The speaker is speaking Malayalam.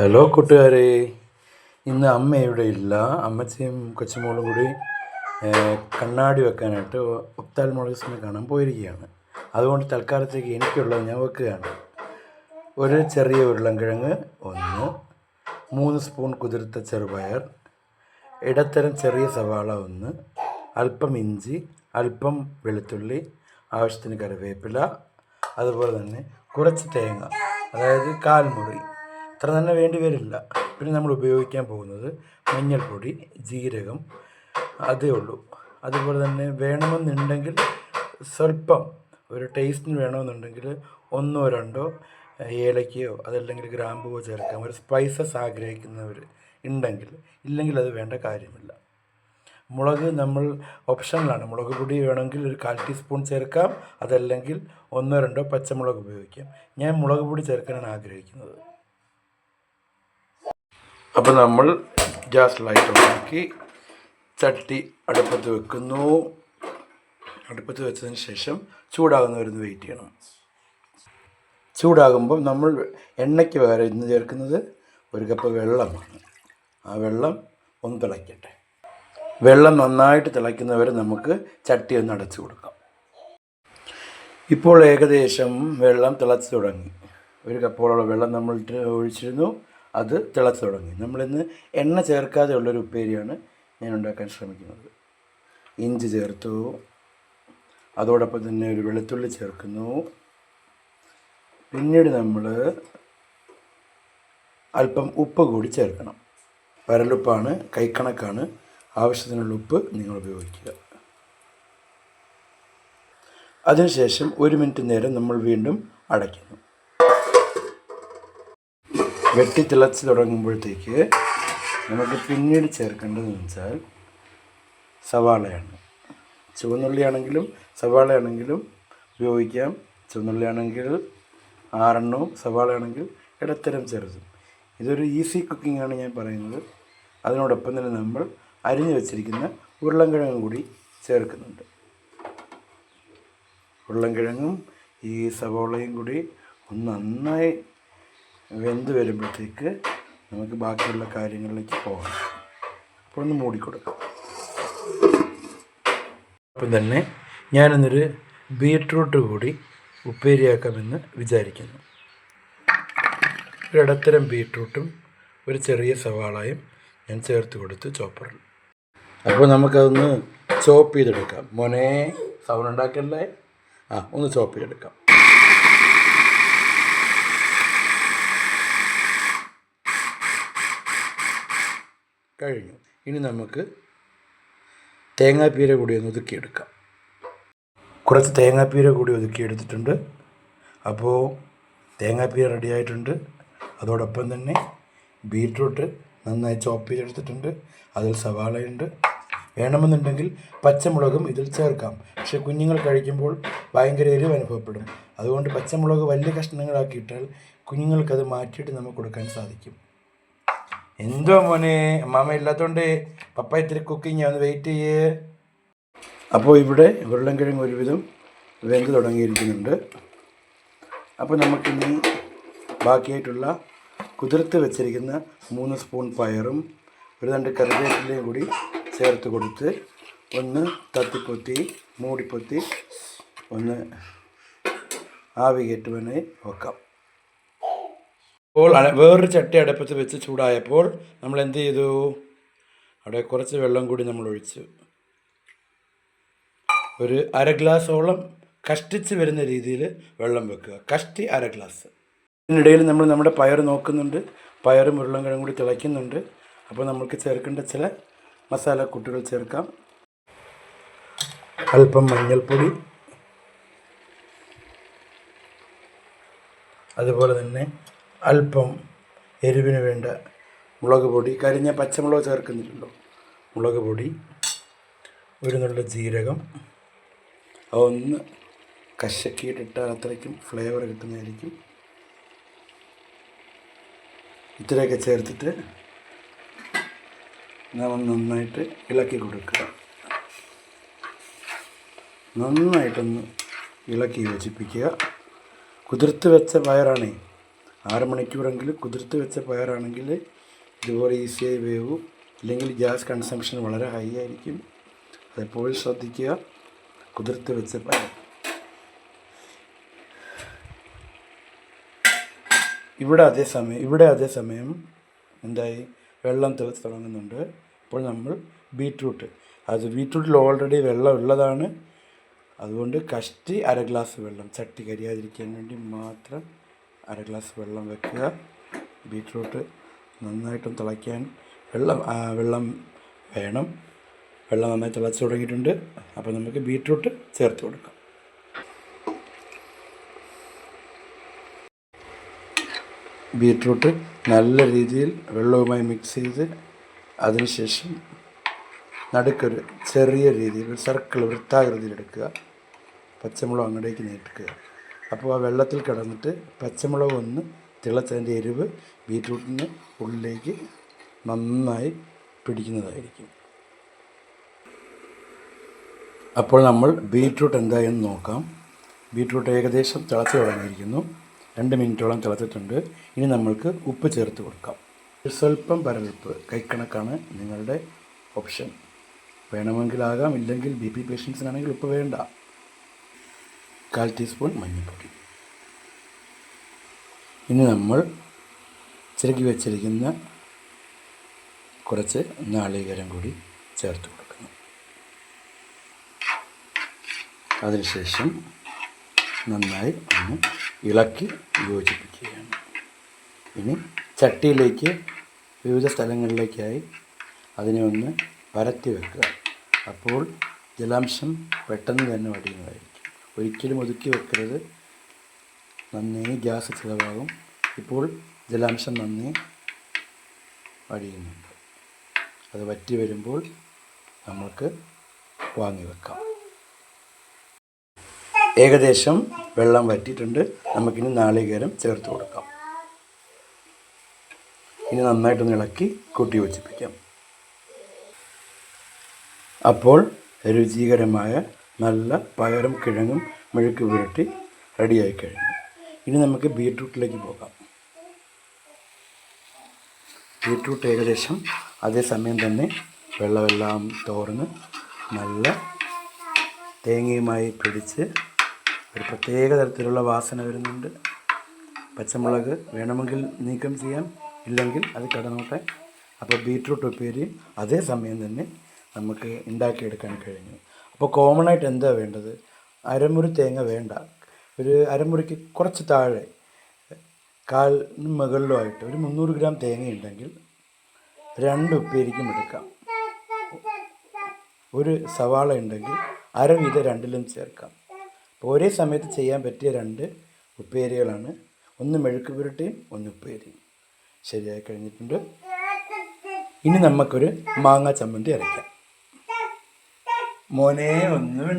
ഹലോ കൂട്ടുകാരെ. ഇന്ന് അമ്മ ഇവിടെ ഇല്ല. അമ്മച്ചയും കൊച്ചുമോളും കൂടി കണ്ണാടി വെക്കാനായിട്ട് ഒപ്താൽമോളജിസ്റ്റിനെ കാണാൻ പോയിരിക്കുകയാണ്. അതുകൊണ്ട് തൽക്കാലത്തേക്ക് എനിക്കുള്ളത് ഞാൻ വെക്കുകയാണ് ഒരു ചെറിയ ഉരുളൻകിഴങ്ങ് ഒന്ന് മൂന്ന് സ്പൂൺ കുതിർത്ത ചെറുപയർ ഇടത്തരം ചെറിയ സവാള ഒന്ന് അല്പം ഇഞ്ചി അല്പം വെളുത്തുള്ളി ആവശ്യത്തിന് കറിവേപ്പില അതുപോലെ തന്നെ കുറച്ച് തേങ്ങ അതായത് കാൽമുറി. അത്ര തന്നെ വേണ്ടി വരില്ല. പിന്നെ നമ്മൾ ഉപയോഗിക്കാൻ പോകുന്നത് മഞ്ഞൾപ്പൊടി ജീരകം അതേ ഉള്ളൂ. അതുപോലെ തന്നെ വേണമെന്നുണ്ടെങ്കിൽ സ്വല്പം ഒരു ടേസ്റ്റിന് വേണമെന്നുണ്ടെങ്കിൽ ഒന്നോ രണ്ടോ ഏലക്കയോ അതല്ലെങ്കിൽ ഗ്രാമ്പുവോ ചേർക്കാം. ഒരു സ്പൈസസ് ആഗ്രഹിക്കുന്നവർ ഉണ്ടെങ്കിൽ. ഇല്ലെങ്കിൽ അത് വേണ്ട കാര്യമില്ല. മുളക് നമ്മൾ ഓപ്ഷനിലാണ് മുളക് പൊടി വേണമെങ്കിൽ ഒരു കാൽ ടീസ്പൂൺ ചേർക്കാം. അതല്ലെങ്കിൽ ഒന്നോ രണ്ടോ പച്ചമുളക് ഉപയോഗിക്കാം. ഞാൻ മുളക് പൊടി ചേർക്കാനാണ് ആഗ്രഹിക്കുന്നത്. അപ്പോൾ നമ്മൾ ഗ്യാസ് ലൈറ്റ് ഓണാക്കി ചട്ടി അടുപ്പത്ത് വെക്കുന്നു. അടുപ്പത്ത് വെച്ചതിന് ശേഷം ചൂടാകുന്നവരുന്ന് വെയിറ്റ് ചെയ്യണം. ചൂടാകുമ്പോൾ നമ്മൾ എണ്ണയ്ക്ക് പകരം ഇന്ന് ചേർക്കുന്നത് ഒരു കപ്പ് വെള്ളമാണ്. ആ വെള്ളം ഒന്ന് തിളയ്ക്കട്ടെ വെള്ളം നന്നായിട്ട് തിളയ്ക്കുന്നവരെ നമുക്ക് ചട്ടി ഒന്ന് അടച്ചു കൊടുക്കാം. ഇപ്പോൾ ഏകദേശം വെള്ളം തിളച്ച് തുടങ്ങി. ഒരു കപ്പോളം വെള്ളം നമ്മൾ ഒഴിച്ചിരുന്നു. അത് തിളച്ച് തുടങ്ങി. നമ്മളിന്ന് എണ്ണ ചേർക്കാതെ ഉള്ളൊരു ഉപ്പേരിയാണ് ഞാൻ ഉണ്ടാക്കാൻ ശ്രമിക്കുന്നത്. ഇഞ്ചി ചേർത്തു. അതോടൊപ്പം തന്നെ ഒരു വെളുത്തുള്ളി ചേർക്കുന്നു. പിന്നീട് നമ്മൾ അല്പം ഉപ്പ് കൂടി ചേർക്കണം. വരലുപ്പാണ് കൈക്കണക്കാണ് ആവശ്യത്തിനുള്ള ഉപ്പ് നിങ്ങൾ ഉപയോഗിക്കുക. അതിനുശേഷം ഒരു മിനിറ്റ് നേരം നമ്മൾ വീണ്ടും അടയ്ക്കുന്നു. വെട്ടി തിളച്ച് തുടങ്ങുമ്പോഴത്തേക്ക് നമുക്ക് പിന്നീട് ചേർക്കേണ്ടതെന്ന് വെച്ചാൽ സവാളയാണ്. ചുവന്നുള്ളിയാണെങ്കിലും സവാളയാണെങ്കിലും ഉപയോഗിക്കാം. ചുവന്നുള്ളിയാണെങ്കിൽ ആറെണ്ണവും സവാളയാണെങ്കിൽ ഇടത്തരം ചെറുതും. ഇതൊരു ഈസി കുക്കിംഗാണ് ഞാൻ പറയുന്നത്. അതിനോടൊപ്പം തന്നെ നമ്മൾ അരിഞ്ഞു വെച്ചിരിക്കുന്ന ഉരുളൻകിഴങ്ങും കൂടി ചേർക്കുന്നുണ്ട്. ഉരുളൻകിഴങ്ങും ഈ സവോളയും കൂടി ഒന്ന് നന്നായി വെന്ത് വരുമ്പോഴത്തേക്ക് നമുക്ക് ബാക്കിയുള്ള കാര്യങ്ങളിലേക്ക് പോകാം. അപ്പോൾ ഒന്ന് മൂടിക്കൊടുക്കാം അപ്പം തന്നെ ഞാനിന്നൊരു ബീട്രൂട്ട് കൂടി ഉപ്പേരിയാക്കാമെന്ന് വിചാരിക്കുന്നു. ഒരിടത്തരം ബീട്രൂട്ടും ഒരു ചെറിയ സവാളയും ഞാൻ ചേർത്ത് കൊടുത്ത് ചോപ്പറിൽ. അപ്പോൾ നമുക്കതൊന്ന് ചോപ്പ് ചെയ്തെടുക്കാം. മോനെ സൗണ്ട് ഉണ്ടാക്കല്ലേ? ആ ഒന്ന് ചോപ്പ് ചെയ്തെടുക്കാം. കഴിഞ്ഞു. ഇനി നമുക്ക് തേങ്ങാപ്പീര കൂടി ഒന്ന് ഒതുക്കിയെടുക്കാം. കുറച്ച് തേങ്ങാപ്പീര കൂടി ഒതുക്കിയെടുത്തിട്ടുണ്ട്. അപ്പോൾ തേങ്ങാപ്പീര റെഡിയായിട്ടുണ്ട് അതോടൊപ്പം തന്നെ ബീട്രൂട്ട് നന്നായി ചോപ്പ് ചെയ്തെടുത്തിട്ടുണ്ട്. അതിൽ സവാളയുണ്ട് വേണമെന്നുണ്ടെങ്കിൽ പച്ചമുളകും ഇതിൽ ചേർക്കാം. പക്ഷെ കുഞ്ഞുങ്ങൾ കഴിക്കുമ്പോൾ ഭയങ്കര എരിവ് അനുഭവപ്പെടും. അതുകൊണ്ട് പച്ചമുളക് വലിയ കഷ്ണങ്ങളാക്കിയിട്ടാൽ കുഞ്ഞുങ്ങൾക്കത് മാറ്റിയിട്ട് നമുക്ക് കൊടുക്കാൻ സാധിക്കും. എന്തോ മോനെ? അമ്മാമ ഇല്ലാത്തതുകൊണ്ട് പപ്പ ഇത്തിരി കുക്കിംഗ് ഒന്ന് വെയിറ്റ് ചെയ്യേ. അപ്പോൾ ഇവിടെ ഉരുളൻകിഴങ്ങ് ഒരുവിധം വെന്ത് തുടങ്ങിയിരിക്കുന്നുണ്ട്. അപ്പോൾ നമുക്കിനി ബാക്കിയായിട്ടുള്ള കുതിർത്ത് വെച്ചിരിക്കുന്ന മൂന്ന് സ്പൂൺ പയറും ഒരു രണ്ട് കറിവേപ്പിലയും കൂടി ചേർത്ത് കൊടുത്ത് ഒന്ന് തത്തിപ്പൊത്തി മൂടിപ്പൊത്തി ഒന്ന് ആവി കയറ്റുവാനായി വെക്കാം. അപ്പോൾ വേറൊരു ചട്ടി അടുപ്പത്ത് വെച്ച് ചൂടായപ്പോൾ നമ്മൾ എന്ത് ചെയ്തു അവിടെ കുറച്ച് വെള്ളം കൂടി നമ്മൾ ഒഴിച്ചു ഒരു അര ഗ്ലാസ്സോളം കഷ്ടിച്ച് വരുന്ന രീതിയിൽ വെള്ളം വെക്കുക. കഷ്ടി അര ഗ്ലാസ്. ഇതിനിടയിൽ നമ്മൾ നമ്മുടെ പയർ നോക്കുന്നുണ്ട്. പയറും ഉരുളൻകിഴങ്ങും കൂടി തിളയ്ക്കുന്നുണ്ട്. അപ്പോൾ നമുക്ക് ചേർക്കേണ്ട ചില മസാലക്കൂട്ടുകൾ ചേർക്കാം. അല്പം മഞ്ഞൾപ്പൊടി. അതുപോലെ തന്നെ അല്പം എരിവിന് വേണ്ട മുളക് പൊടി. കരിഞ്ഞ പച്ചമുളക് ചേർക്കുന്നില്ലല്ലോ. മുളക് പൊടി ഒരു നുള്ള ജീരകം. ഒന്ന് കശക്കിയിട്ടിട്ടാൽ അത്രയ്ക്കും ഫ്ലേവർ കിട്ടുന്നതായിരിക്കും. ഇത്രയൊക്കെ ചേർത്തിട്ട് നമ്മൾ നന്നായിട്ട് ഇളക്കി കൊടുക്കുക. നന്നായിട്ടൊന്ന് ഇളക്കി യോജിപ്പിക്കുക. കുതിർത്ത് വെച്ച പയറാണേ. ആറ് മണിക്കൂറെങ്കിലും കുതിർത്ത് വെച്ച പയറാണെങ്കിൽ ഇതുപോലെ ഈസിയായി വേവും. ഇല്ലെങ്കിൽ ഗ്യാസ് കൺസംഷൻ വളരെ ഹൈ ആയിരിക്കും. അതെപ്പോഴും ശ്രദ്ധിക്കുക. കുതിർത്ത് വെച്ച പയർ. ഇവിടെ അതേ സമയം ഇവിടെ അതേ സമയം എന്തായി? വെള്ളം തിളച്ച് തുടങ്ങുന്നുണ്ട്. അപ്പോൾ നമ്മൾ ബീട്രൂട്ട് അത് ബീട്രൂട്ടിൽ ഓൾറെഡി വെള്ളം ഉള്ളതാണ്. അതുകൊണ്ട് കഷ്ടി അര ഗ്ലാസ് വെള്ളം. ചട്ടി കരിയാതിരിക്കാൻ വേണ്ടി മാത്രം അര ഗ്ലാസ് വെള്ളം വെക്കുക. ബീറ്റ്റൂട്ട് നന്നായിട്ടും തിളയ്ക്കാൻ വെള്ളം വെള്ളം വേണം. വെള്ളം നന്നായി തിളച്ച് തുടങ്ങിയിട്ടുണ്ട്. അപ്പോൾ നമുക്ക് ബീറ്റ്റൂട്ട് ചേർത്ത് കൊടുക്കാം. ബീറ്റ്റൂട്ട് നല്ല രീതിയിൽ വെള്ളവുമായി മിക്സ് ചെയ്ത് അതിനുശേഷം നടുക്കൊരു ചെറിയ രീതിയിൽ ഒരു സർക്കിൾ വൃത്താകൃതിയിൽ എടുക്കുക. പച്ചമുളക് അങ്ങോട്ടേക്ക് നീട്ടുക അപ്പോൾ ആ വെള്ളത്തിൽ കിടന്നിട്ട് പച്ചമുളക് ഒന്ന് തിളച്ചതിന്റെ എരിവ് ബീറ്റ്റൂട്ടിന് ഉള്ളിലേക്ക് നന്നായി പിടിക്കുന്നതായിരിക്കും. അപ്പോൾ നമ്മൾ ബീറ്റ്റൂട്ട് എന്തായെന്ന് നോക്കാം. ബീറ്റ്റൂട്ട് ഏകദേശം തിളച്ച് തുടങ്ങിയിരിക്കുന്നു. രണ്ട് മിനിറ്റോളം തിളച്ചിട്ടുണ്ട്. ഇനി നമ്മൾക്ക് ഉപ്പ് ചേർത്ത് കൊടുക്കാം. സ്വല്പം പരലുപ്പ് കൈക്കണക്കാണ് നിങ്ങളുടെ ഓപ്ഷൻ. വേണമെങ്കിലാകാം ഇല്ലെങ്കിൽ ബി പി പേഷ്യൻസിനാണെങ്കിൽ ഉപ്പ് വേണ്ട. കാൽ ടീസ്പൂൺ മഞ്ഞൾപ്പൊടി. ഇനി നമ്മൾ ചിരക്കി വെച്ചിരിക്കുന്ന കുറച്ച് നാളികേരം കൂടി ചേർത്ത് കൊടുക്കുന്നു. അതിനുശേഷം നന്നായി ഒന്ന് ഇളക്കി യോജിപ്പിക്കുകയാണ്. ഇനി ചട്ടിയിലേക്ക് വിവിധ സ്ഥലങ്ങളിലേക്കായി അതിനെ ഒന്ന് പരത്തി വെക്കുക. അപ്പോൾ ജലാംശം പെട്ടെന്ന് തന്നെ വടിയുന്നതായിരിക്കും ഒരിക്കലും ഒതുക്കി വെക്കരുത്. നന്നേ ഗ്യാസ് ചിലവാകും. ഇപ്പോൾ ജലാംശം നന്നേ അടിയുന്നുണ്ട്. അത് വറ്റി വരുമ്പോൾ നമ്മൾക്ക് വാങ്ങി വെക്കാം. ഏകദേശം വെള്ളം വറ്റിയിട്ടുണ്ട്. നമുക്കിനി നാളികേരം ചേർത്ത് കൊടുക്കാം. ഇനി നന്നായിട്ടൊന്ന് ഇളക്കി കൂട്ടി യോജിപ്പിക്കാം. അപ്പോൾ രുചികരമായ നല്ല പയറും കിഴങ്ങും മെഴുക്ക് പുരട്ടി റെഡിയായി കഴിഞ്ഞു. ഇനി നമുക്ക് ബീട്രൂട്ടിലേക്ക് പോകാം. ബീട്രൂട്ട് ഏകദേശം അതേ സമയം തന്നെ വെള്ളമെല്ലാം തോർന്ന് നല്ല തേങ്ങയുമായി പിടിച്ച് ഒരു പ്രത്യേക തരത്തിലുള്ള വാസന വരുന്നുണ്ട്. പച്ചമുളക് വേണമെങ്കിൽ നീക്കം ചെയ്യാം. ഇല്ലെങ്കിൽ അത് കടന്നോട്ടെ. അപ്പോൾ ബീട്രൂട്ട് ഉപ്പേരി അതേ സമയം തന്നെ നമുക്ക് ഉണ്ടാക്കിയെടുക്കാൻ കഴിഞ്ഞു. അപ്പോൾ കോമൺ ആയിട്ട് എന്താ വേണ്ടത്? അരമുറി തേങ്ങ വേണ്ട. ഒരു അരമുറിക്ക് കുറച്ച് താഴെ കാൽ മുകളിലുമായിട്ട് ഒരു മുന്നൂറ് ഗ്രാം തേങ്ങ ഉണ്ടെങ്കിൽ രണ്ട് ഉപ്പേരിക്കും എടുക്കാം. ഒരു സവാള ഉണ്ടെങ്കിൽ അര വീതം രണ്ടിലും ചേർക്കാം. അപ്പോൾ ഒരേ സമയത്ത് ചെയ്യാൻ പറ്റിയ രണ്ട് ഉപ്പേരികളാണ്. ഒന്ന് മെഴുക്ക് പുരട്ടിയും ഒന്ന് ഉപ്പേരിയും. ശരിയായി കഴിഞ്ഞിട്ടുണ്ട്. ഇനി നമുക്കൊരു മാങ്ങ ചമ്മന്തി അരയ്ക്കാം. മോനെ ഒന്നും